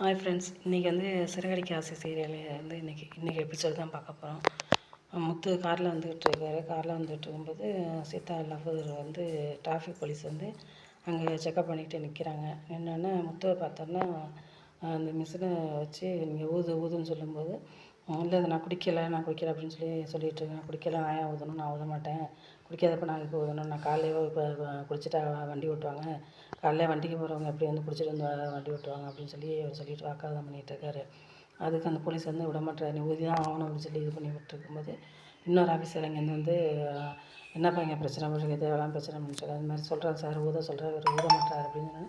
Hi friends இன்றைக்கி வந்து சிறகடிக்க ஆசை சீரியல் வந்து இன்றைக்கி இன்றைக்கி எபிசோட் தான் பார்க்க போகிறோம் முத்து காரில் வந்துகிட்டு இருக்காரு. காரில் வந்துகிட்டு இருக்கும்போது சீதா லவ்வர் வந்து டிராஃபிக் போலீஸ் வந்து அங்கே செக்அப் பண்ணிக்கிட்டு நிற்கிறாங்க என்னென்னா முத்துவை பார்த்தோன்னா அந்த மிஷினை வச்சு நீங்கள் ஊது ஊதுன்னு சொல்லும்போது இல்லை நான் குடிக்கலை நான் குடிக்கலை அப்படின்னு சொல்லி சொல்லிகிட்டு இருக்கேன். குடிக்கலை நான் ஏன் ஊதணும்? நான் ஊத மாட்டேன். குடிக்காதப்ப நான் இப்போ ஊதணும்? நான் காலையிலே இப்போ குடிச்சிட்டா வண்டி ஓட்டுவாங்க. காலைல வண்டிக்கு போகிறவங்க எப்படி வந்து குடிச்சிட்டு வந்து வண்டி ஓட்டுவாங்க அப்படின்னு சொல்லி அவர் சொல்லிட்டு வாக்காதம் பண்ணிகிட்டு இருக்காரு. அதுக்கு அந்த போலீஸ் வந்து விட மாட்டார். நீ ஊதி தான் ஆகணும் அப்படின்னு சொல்லி இது பண்ணி விட்டுருக்கும்போது இன்னொரு ஆஃபீஸர் இங்கேருந்து வந்து என்னப்பா இங்கே பிரச்சனை பண்ணுறது தேவையான பிரச்சனை பண்ணிட்டு அது மாதிரி சொல்கிறாரு சார் ஊத சொல்கிறார் இவர் ஊத மாட்டார். அப்படின்னு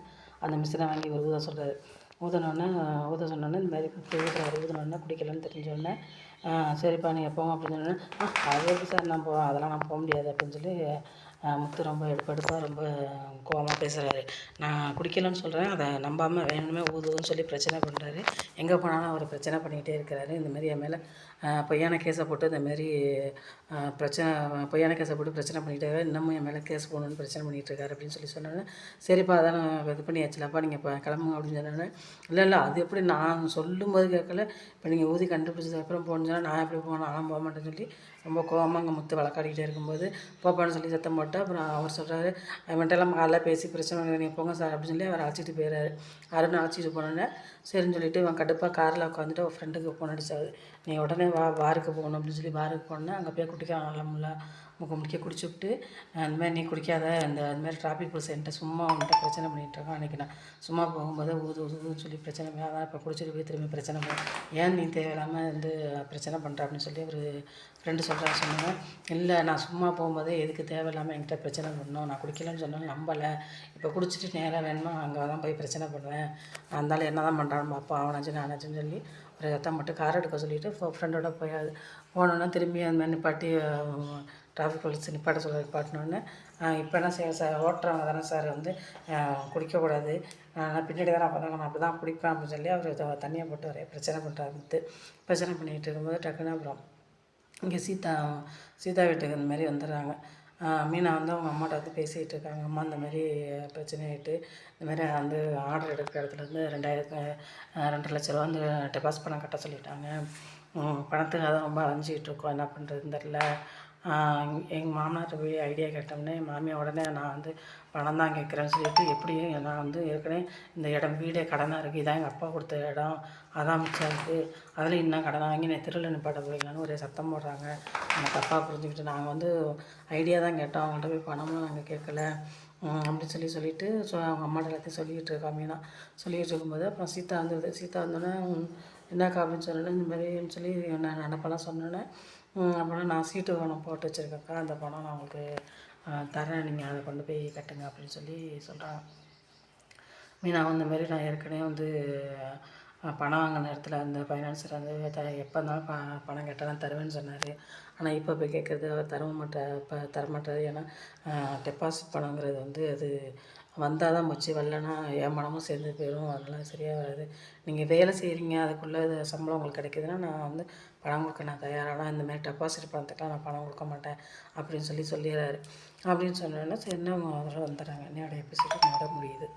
அந்த மிஷினை வாங்கி இவர் ஊத சொல்கிறார் ஊதினோடனே ஊத சொன்னோன்னே இந்த மாதிரி ஊதுறாரு ஊதினோடனே குடிக்கலன்னு தெரிஞ்சோடனே சரிப்பா நீங்கள் போங்க அப்படின்னு சொன்னோன்னே அது எப்படி சார் நான் போ அதெல்லாம் நான் போக முடியாது அப்படின்னு சொல்லி முத்து ரொம்ப எடுப்படுப்பாக ரொம்ப கோவமாக பேசுகிறாரு நான் குடிக்கலன்னு சொல்கிறேன் அதை நம்பாமல் வேணுமே ஊதுன்னு சொல்லி பிரச்சனை பண்ணுறாரு எங்கே போனாலும் அவர் பிரச்சனை பண்ணிக்கிட்டே இருக்கிறாரு. இந்தமாரி என் மேலே பொய்யான கேஸை போட்டு இந்தமாரி பிரச்சனை பொய்யான கேஸை போட்டு பிரச்சனை பண்ணிகிட்டே இன்னமும் என் மேலே கேஸ் போகணுன்னு பிரச்சனை பண்ணிகிட்டு இருக்காரு அப்படின்னு சொல்லி சொன்னோன்னே சரிப்பா அதான் நான் இது பண்ணியாச்சுலப்பா நீங்கள் இப்போ கிளம்புங்க அப்படின்னு சொன்னோன்னே இல்லை இல்லை அது எப்படி நான் சொல்லும்போது கேட்கல. இப்போ நீங்கள் ஊதி கண்டுபிடிச்சதுக்கப்புறம் போகணுன்னு நான் எப்படி போகணும்? நான் போக மாட்டேன்னு சொல்லி ரொம்ப கோவமாக அங்கே முத்து வழக்காடிக்கிட்டே இருக்கும்போது போப்பான்னு சொல்லி சத்தம் போட்டு அப்புறம் அவர் சொல்கிறாரு அவன்கிட்டலாம் காலையில் பேசி பிரச்சனை நீங்கள் போங்க சார் அப்படின்னு சொல்லி அவர் அழைச்சிட்டு போயிடுறாரு அருண் அழைச்சிட்டு போனோன்னே சரின்னு சொல்லிட்டு இவன் கடுப்பாக காரில் உட்காந்துட்டு அவன் ஃப்ரெண்டுக்கு ஃபோன் அடிச்சாரு. நீ உடனே வா பாருக்கு போகணும் அப்படின்னு சொல்லி பாருக்கு போனோன்னே அங்கே போய் குடிக்க நல்ல முக்க முடிக்க குடிச்சு விட்டு அந்த மாதிரி நீ குடிக்காத அந்த அந்த மாதிரி டிராஃபிக் போலீஸ் என்கிட்ட சும்மா அவன்கிட்ட பிரச்சனை பண்ணிகிட்ருக்கான் அன்றைக்கி நான். சும்மா போகும்போது ஊது ஊதுன்னு சொல்லி பிரச்சனை அதான் இப்போ குடிச்சிட்டு போய் திரும்பி பிரச்சனை பண்ண ஏன் நீ தேவையில்லாமல் வந்து பிரச்சனை பண்ணுற அப்படின்னு சொல்லி ஒரு ஃப்ரெண்டு சொல்கிறா சொன்னாங்க. இல்லை நான் சும்மா போகும்போதே எதுக்கு தேவையில்லாமல் என்கிட்ட பிரச்சனை பண்ணணும்? நான் குடிக்கலன்னு சொன்னாலும் நம்பலை. இப்போ குடிச்சிட்டு நேராக வேணுமா? அங்கே தான் போய் பிரச்சனை பண்ணுவேன் அதனால என்ன தான் பண்ணுறான்னு பார்ப்போம் அவனாச்சும் நானாச்சுன்னு சொல்லி ஒரு சத்தம் மட்டும் கார் எடுக்க சொல்லிவிட்டு ஃப்ரெண்டோட போயாது போனோன்னா திரும்பி அந்த மாதிரி நிப்பாட்டி டிராஃபிக் போலீஸ் நிப்பாட்ட சொல்ல நிப்பாட்டினோடனே இப்போ என்ன செய்ய சார் ஓட்டுறவங்க தானே சார் வந்து குடிக்கக்கூடாது. நான் பின்னாடி தானே அப்போ நான் அப்படி தான் குடிப்பேன் அப்படின்னு சொல்லி அவர் தண்ணியை போட்டு வரைய பிரச்சனை பண்ணுறாரு பிரச்சனை பண்ணிகிட்டு இருக்கும்போது டக்குன்னு அப்புறம் இங்கே சீதா சீதா வீட்டுக்கு இந்த மாதிரி வந்துடுறாங்க. மீனா வந்து அவங்க அம்மாட்ட வந்து பேசிகிட்டு இருக்காங்க. அம்மா இந்த மாதிரி பிரச்சனையாயிட்டு இந்த மாதிரி வந்து ஆர்டர் எடுக்கிற இடத்துல இருந்து ரெண்டாயிரத்து ரெண்டரை லட்ச ரூபா வந்து டெபாசிட் பணம் கட்ட சொல்லிட்டாங்க. பணத்துக்காக ரொம்ப அலைஞ்சிக்கிட்டு இருக்கோம். என்ன பண்ணுறதுன்னு தெரில எங்கள் மாமனார்கிட்ட போய் ஐடியா கேட்டோம்னே மாமியார் உடனே நான் வந்து பணம் தான் கேட்குறேன்னு சொல்லிட்டு எப்படியும் நான் வந்து ஏற்கனவே இந்த இடம் வீடே கடனாக இருக்குது இதான் எங்கள் அப்பா கொடுத்த இடம். அதான் மிச்சம் இருக்குது அதில் இன்னும் கடனை வாங்கி நான் திருவிழா நிப்பாட்ட போய்க்கலான்னு ஒரே சத்தம் போடுறாங்க. எனக்கு அப்பா புரிஞ்சுக்கிட்டு நாங்கள் வந்து ஐடியா தான் கேட்டோம். அவங்கள்ட்ட போய் பணமும் நாங்கள் கேட்கல. அப்படின்னு சொல்லி சொல்லிவிட்டு ஸோ அவங்க அம்மாட்ட எல்லாத்தையும் சொல்லிகிட்டு இருக்கா மீனா சொல்லிகிட்டு இருக்கும்போது அப்புறம் சீதா வந்துடுது சீதா வந்தோடனே என்னக்கா? அப்படின்னு சொன்னோன்னே இந்த மாதிரின்னு சொல்லி நான் நினப்பெல்லாம் சொன்னோன்னே அப்புறம் நான் சீட்டு பணம் போட்டு வச்சுருக்கேன்க்கா அந்த பணம் நான் உங்களுக்கு தரேன் நீங்கள் அதை கொண்டு போய் கட்டுங்க அப்படின்னு சொல்லி சொல்கிறாங்க மீனா இந்த மாதிரி நான் ஏற்கனவே வந்து பணம் வாங்கின இடத்துல அந்த ஃபைனான்சர் வந்து த எப்போ இருந்தாலும் ப பணம் கேட்டால் தருவேன்னு சொன்னார். ஆனால் இப்போ போய் கேட்குறது அவர் தர மாட்டார் இப்போ தரமாட்டார். ஏன்னா டெபாசிட் பணங்கிறது வந்து அது வந்தால் தான் மச்சு வரலன்னா ஏமானமும் சேர்ந்து போயிடும் அதெல்லாம் சரியாக வராது. நீங்கள் வேலை செய்கிறீங்க அதுக்குள்ளே சம்பளம் உங்களுக்கு கிடைக்குதுன்னா நான் வந்து பணம் கொடுக்க நான் தயாரானா இந்தமாரி டெபாசிட் பணத்துக்கெலாம் நான் பணம் கொடுக்க மாட்டேன் அப்படின்னு சொல்லி சொல்லிடுறாரு. அப்படின்னு சொன்னோன்னா சரி என்ன அவங்க அவரை வந்துடுறாங்க. என்னோடய எபிசோடு என்னோட முடியுது.